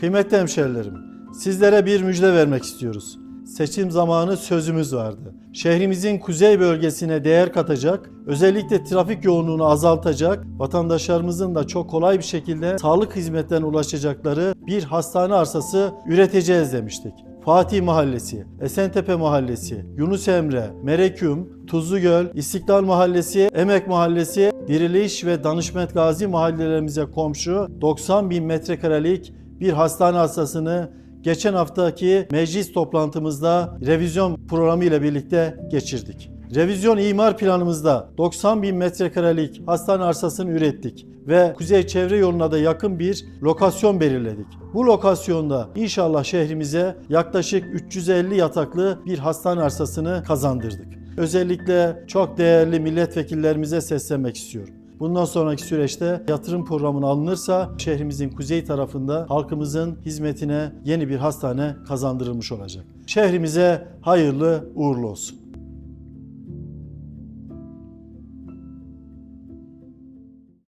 Kıymetli hemşerilerim, sizlere bir müjde vermek istiyoruz. Seçim zamanı sözümüz vardı. Şehrimizin kuzey bölgesine değer katacak, özellikle trafik yoğunluğunu azaltacak, vatandaşlarımızın da çok kolay bir şekilde sağlık hizmetlerine ulaşacakları bir hastane arsası üreteceğiz demiştik. Fatih Mahallesi, Esentepe Mahallesi, Yunus Emre, Mereküm, Tuzlugöl, İstiklal Mahallesi, Emek Mahallesi, Diriliş ve Danışmet Gazi mahallelerimize komşu 90 bin metrekarelik bir hastane arsasını geçen haftaki meclis toplantımızda revizyon programı ile birlikte geçirdik. Revizyon imar planımızda 90 bin metrekarelik hastane arsasını ürettik ve Kuzey Çevre Yolu'na da yakın bir lokasyon belirledik. Bu lokasyonda inşallah şehrimize yaklaşık 350 yataklı bir hastane arsasını kazandırdık. Özellikle çok değerli milletvekillerimize seslenmek istiyorum. Bundan sonraki süreçte yatırım programına alınırsa şehrimizin kuzey tarafında halkımızın hizmetine yeni bir hastane kazandırılmış olacak. Şehrimize hayırlı uğurlu olsun.